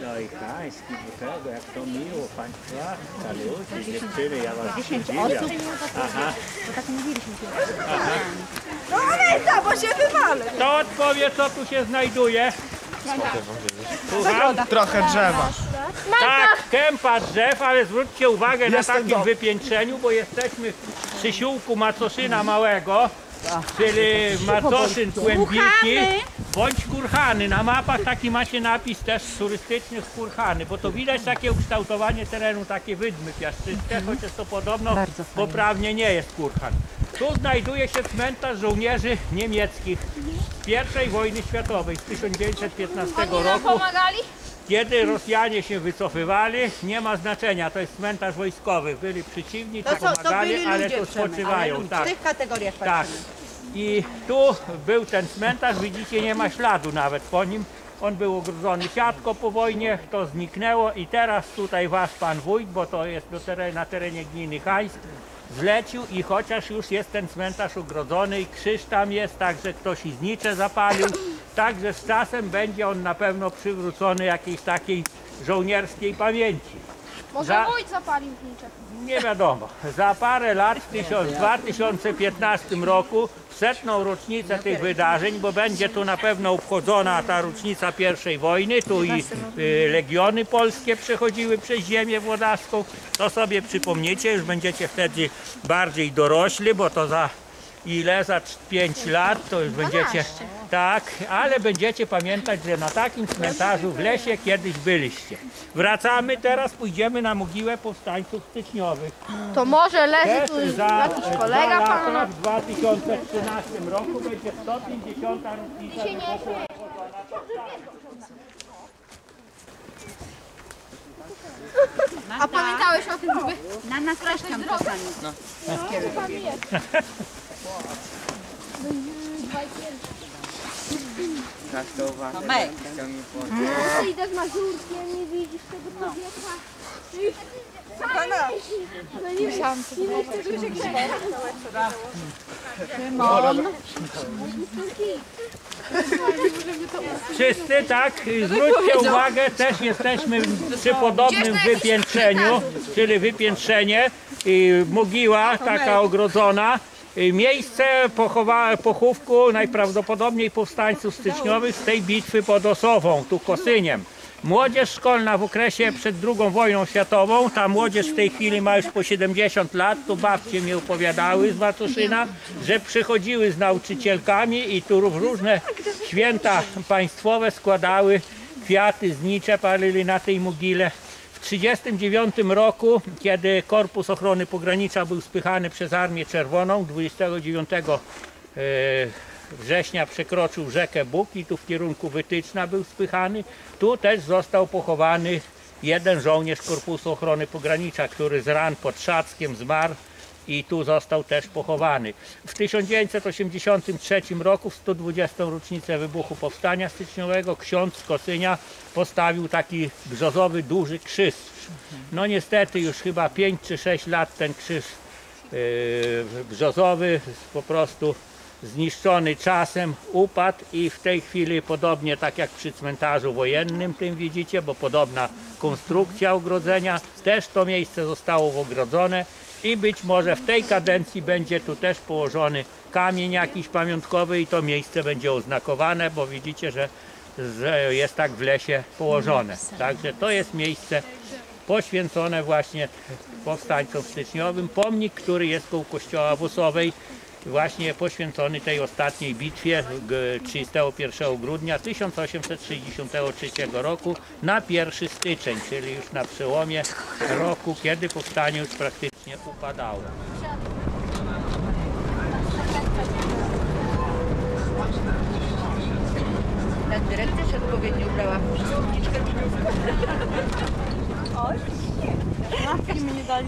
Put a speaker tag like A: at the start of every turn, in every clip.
A: No i Hański do tego, jak to miło, Państwa, saluty, dziewczyny, ja Was podziwiam. Aha,
B: No ale ta, bo się wywalę.
A: kto odpowie, co tu się znajduje? Słucham?
C: Trochę drzewa.
A: Tak, kępa drzew, ale zwróćcie uwagę na
C: Jestem
A: takim
C: do-
A: wypiętrzeniu, bo jesteśmy w przysiłku Macoszyna Małego, czyli Macoszyn Kłębiki bądź Kurhany. Na mapach taki macie napis też turystyczny w Kurhany, bo to widać takie ukształtowanie terenu, takie wydmy piaszczyste, chociaż to podobno poprawnie nie jest Kurhan. Tu znajduje się cmentarz żołnierzy niemieckich z I wojny światowej z 1915 roku.
D: pomagali?
A: Kiedy Rosjanie się wycofywali, nie ma znaczenia, to jest cmentarz wojskowy. Byli przeciwni, to,
B: To, są, to
A: pomagali,
B: byli
A: ale tu
B: ale
A: spoczywają.
B: ludzie.
A: Tak,
B: W tych kategoriach
A: tak. I tu był ten cmentarz, widzicie, nie ma śladu nawet po nim. On był ogrodzony siatką po wojnie, to zniknęło i teraz tutaj wasz pan wójt, bo to jest teren, na terenie gminy Hańsk, zlecił i chociaż już jest ten cmentarz ogrodzony i krzyż tam jest, także ktoś i znicze zapalił, także z czasem będzie on na pewno przywrócony jakiejś takiej żołnierskiej pamięci.
D: Może
A: Za-
D: wójt zapalił znicze.
A: Nie wiadomo. Za parę lat, w tysiąc- 2015 roku, w setną rocznicę tych wydarzeń, bo będzie tu na pewno obchodzona ta rocznica pierwszej wojny, tu i y, legiony polskie przechodziły przez ziemię włodawską, to sobie przypomniecie, już będziecie wtedy bardziej dorośli, bo to za ile? Za 5 lat to już będziecie... Tak, ale będziecie pamiętać, że na takim cmentarzu w lesie kiedyś byliście. Wracamy teraz, pójdziemy na mogiłę powstańców styczniowych.
D: To może leży
A: Też
D: tu
A: za
D: jakiś kolega
A: lata,
D: pana?
A: w 2013 roku będzie 150 rocznica wybuchu
D: A pamiętałeś o tym, żeby...
E: Na nas resztę czasami. Tomek.
D: Idę z Mazurkiem, nie widzisz tego powietrza. No nie Musiałam to
A: Wszyscy tak, zwróćcie uwagę, też jesteśmy przy podobnym wypiętrzeniu, czyli wypiętrzenie, i mogiła taka ogrodzona. I Miejsce pochowa, pochówku najprawdopodobniej powstańców styczniowych z tej bitwy pod Osową, tu Kosyniem. Młodzież szkolna w okresie przed II wojną światową, ta młodzież w tej chwili ma już po 70 lat, tu babcie mi opowiadały z Watoszyna, że przychodziły z nauczycielkami i tu różne święta państwowe składały kwiaty, znicze palili na tej mogile. W 1939 roku, kiedy Korpus Ochrony Pogranicza był spychany przez Armię Czerwoną, 29 e, września przekroczył rzekę Bóg i tu w kierunku Wytyczna był spychany. Tu też został pochowany jeden żołnierz Korpusu Ochrony Pogranicza, który z ran pod Szackiem zmarł i tu został też pochowany. W 1983 roku, w 120. rocznicę wybuchu Powstania Styczniowego, ksiądz z Kosynia postawił taki brzozowy, duży krzyż. No niestety już chyba 5 czy 6 lat ten krzyż yy, brzozowy po prostu zniszczony czasem, upadł i w tej chwili podobnie tak jak przy cmentarzu wojennym tym widzicie, bo podobna konstrukcja ogrodzenia, też to miejsce zostało ogrodzone i być może w tej kadencji będzie tu też położony kamień jakiś pamiątkowy i to miejsce będzie oznakowane, bo widzicie, że że jest tak w lesie położone. Także to jest miejsce poświęcone właśnie powstańcom styczniowym. Pomnik, który jest koło kościoła Wusowej, właśnie poświęcony tej ostatniej bitwie g- 31 grudnia 1863 roku na 1 styczeń, czyli już na przełomie roku, kiedy powstanie już praktycznie upadało.
E: Ta dyrekcja się odpowiednio ubrała w spódniczkę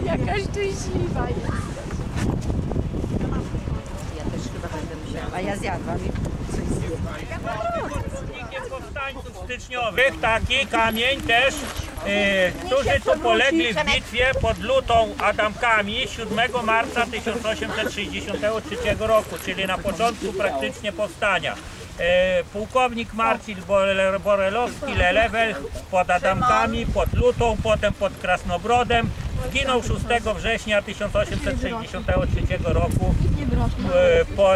D: Jaka szczęśliwa jest.
E: Ja też chyba będę musiała. A ja zjadłam i coś zjadłam.
A: Powstańców styczniowych, taki kamień też e, którzy tu polegli w bitwie pod Lutą Adamkami 7 marca 1863 roku, czyli na początku praktycznie powstania. E, Pułkownik Marcin Bore- Borelowski, Lelewel pod Adamkami, pod Lutą, potem pod Krasnobrodem. Zginął 6 września 1863 roku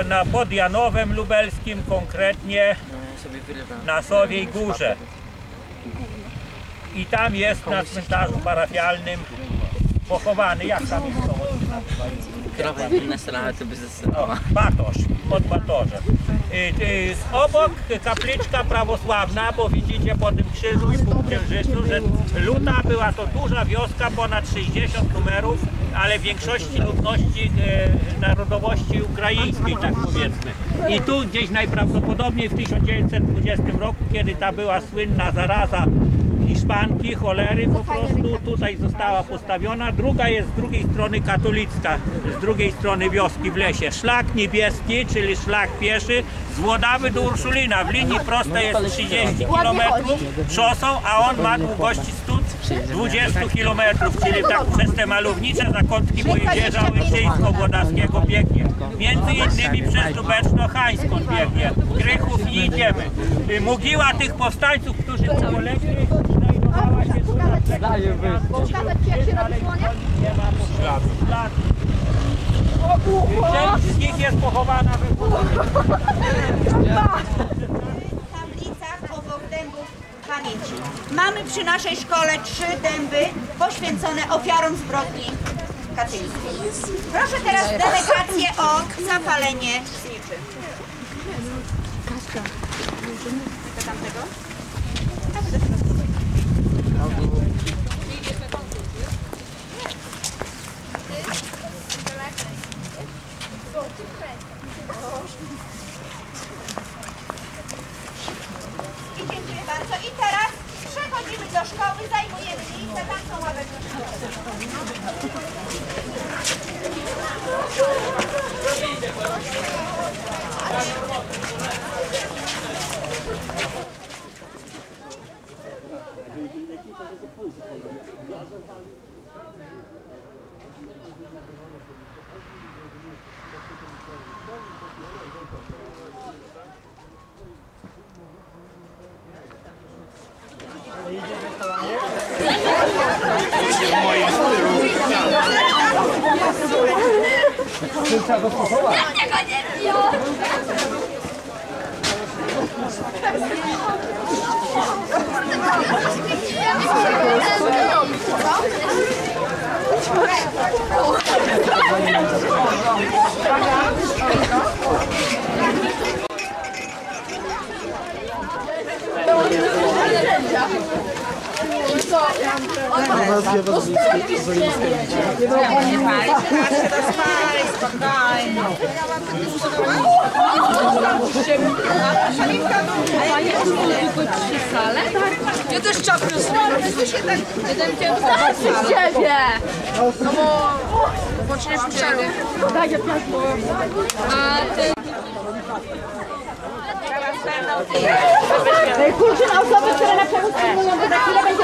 A: e, na, pod Janowem Lubelskim, konkretnie na Sowiej Górze. I tam jest na cmentarzu parafialnym pochowany, jak tam jest to
C: Krowa inne strony to by
A: o,
C: zastanawiała.
A: Batosz, pod Batorzem. Y, y, Obok kapliczka prawosławna, bo widzicie po tym krzyżu i po księżycu, że Luta była to duża wioska, ponad 60 numerów, ale w większości ludności e, narodowości ukraińskiej, tak powiedzmy. I tu gdzieś najprawdopodobniej w 1920 roku, kiedy ta była słynna zaraza Hiszpanki, cholery po prostu tutaj została postawiona. Druga jest z drugiej strony katolicka, z drugiej strony wioski w lesie. Szlak niebieski, czyli szlak pieszy z Włodawy do Urszulina. W linii prostej jest 30 km szosą, a on ma długości 120 km, czyli tak przez te malownicze zakątki Mojżesza Łyczyńsko-Włodarskiego biegnie. Między innymi przez Lubeczno-Hańską biegnie. Krychów i idziemy. Mogiła tych powstańców, którzy tu polegli, znajdowała się tu na
D: Pokazać ci jak się robi słonia?
A: nie ma pośladu. Ślad. Część z nich jest pochowana we
F: tablicach obok dębów pamięci. Mamy przy naszej szkole trzy dęby poświęcone ofiarom zbrodni katyńskiej. Proszę teraz delegację o zapalenie zniczy. Do tamtego? I szkoły, zajmujemy miejsce, tam są ławeczki 不好意思，就是这样。吧？Szkoły.
D: Ciebie! Kurczę na osoby, które na przewóz przyjmują, bo za chwilę będzie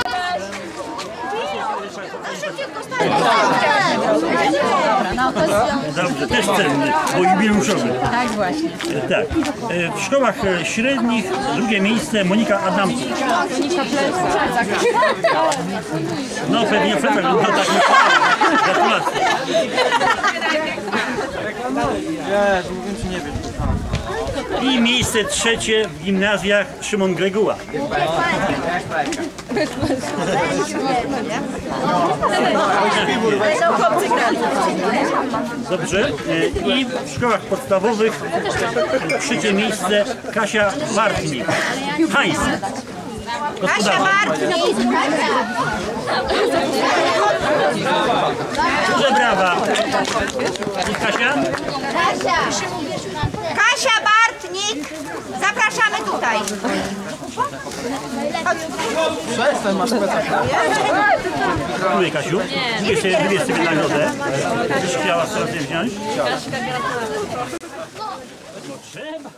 D: też!
G: Dobrze, też cenny, bo jubileuszowy. Tak, właśnie. Tak. E, W szkołach e, średnich drugie miejsce Monika Adamczyk. No pewnie Plecak, no tak. Gratulacje. I miejsce trzecie w gimnazjach Szymon Greguła. Dobrze. E, I w szkołach podstawowych trzecie miejsce Kasia Bartnik. Heinz.
F: Kasia Martnik,
G: Duże brawa. Kasia?
F: Kasia Bartnik, zapraszamy tutaj.
G: Dziękuję Kasiu. Sobie, wybierz sobie nagrodę. Będziesz chciała sobie wziąć? No trzeba.